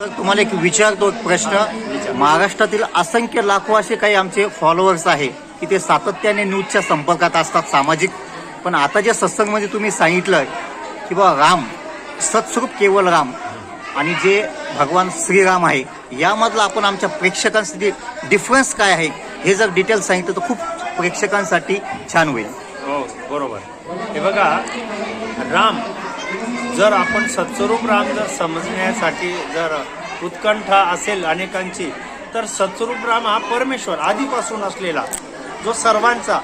तर तुम्हाला एक विचारतो एक प्रश्न. महाराष्ट्रातील असंख्य लाखो असे काही आमचे फॉलोअर्स आहे की ते सातत्याने न्यूजच्या संपर्कात असतात सामाजिक. पण आता जे सत्संगमध्ये तुम्ही सांगितलं की बा राम सत्स्वरूप केवळ राम आणि जे भगवान श्रीराम आहे यामधला आपण आमच्या प्रेक्षकांसाठी डिफरन्स काय आहे? हे जर डिटेल सांगितलं तर खूप प्रेक्षकांसाठी छान होईल. हो बरोबर. हे बघा राम जर आपण सत्स्वरूप राम जर समजण्यासाठी जर उत्कंठा असेल अनेकांची तर सत्स्वरूप राम हा परमेश्वर आधीपासून असलेला जो सर्वांचा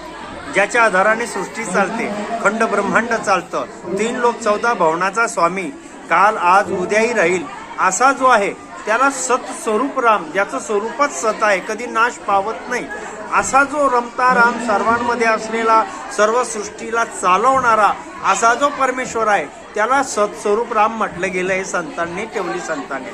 ज्याच्या आधाराने सृष्टी चालते खंड ब्रह्मांड चालतं. तीन लोक चौदा भवनाचा स्वामी काल आज उद्याही राहील असा जो आहे त्याला सत स्वरूप राम ज्याचं स्वरूपच सत आहे कधी नाश पावत नाही. असा जो रमता राम सर्वांमध्ये असलेला सर्व सृष्टीला चालवणारा असा जो परमेश्वर आहे त्याला सत्स्वरूप राम म्हटलं गेलं हे संतांनी ठेवली संतांनी.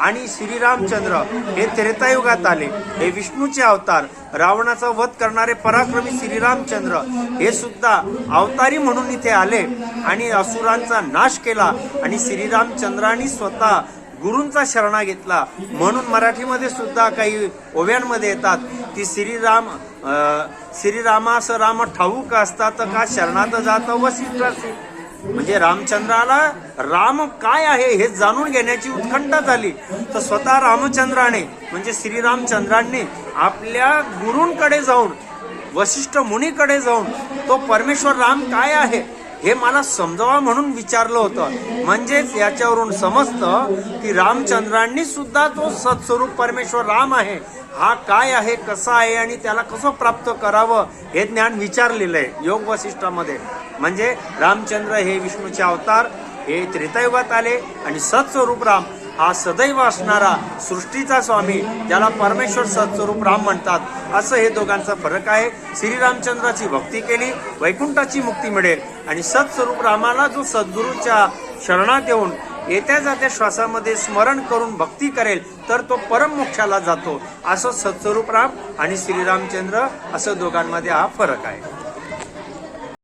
आणि श्रीरामचंद्र हे त्रेतायुगात आले. हे विष्णूचे अवतार रावणाचा वध करणारे पराक्रमी श्रीरामचंद्र हे सुद्धा अवतारी म्हणून इथे आले आणि असुरांचा नाश केला आणि श्रीरामचंद्रांनी स्वतः गुरूंचा शरणा घेतला. म्हणून मराठीमध्ये सुद्धा काही ओव्यांमध्ये येतात. की श्रीराम श्रीरामास राम ठाऊक असतात का? शरणात जात वसिष्ठासी म्हणजे रामचंद्राला राम काय आहे हे जाणून घेण्याची उत्कंठा झाली. तर स्वतः रामचंद्राने म्हणजे श्रीरामचंद्रांनी आपल्या गुरूंकडे जाऊन वशिष्ठ मुनीकडे जाऊन तो परमेश्वर राम काय आहे? हे मला समजावा म्हणून विचारलं होतं. म्हणजेच याच्यावरून समजतं की रामचंद्रांनी सुद्धा तो सत्स्वरूप परमेश्वर राम आहे. हा काय आहे कसा आहे आणि त्याला कसं प्राप्त करावं हे ज्ञान विचारलेलं आहे योग वशिष्ठामध्ये. म्हणजे रामचंद्र हे विष्णूचे अवतार हे त्रेतायुगात आले आणि सत्स्वरूप राम हा सदैव असणारा सृष्टीचा स्वामी ज्याला परमेश्वर सत्स्वरूप राम म्हणतात. असं हे दोघांचा फरक आहे. श्रीरामचंद्राची भक्ती केली वैकुंठाची मुक्ती मिळेल. आणि सत्स्वरूप रामाला जो सद्गुरूच्या शरणात येऊन येत्या जात्या श्वासामध्ये स्मरण करून भक्ती करेल तर तो परममोक्षाला जातो. असं सत्स्वरूप राम आणि श्रीरामचंद्र असं दोघांमध्ये हा फरक आहे.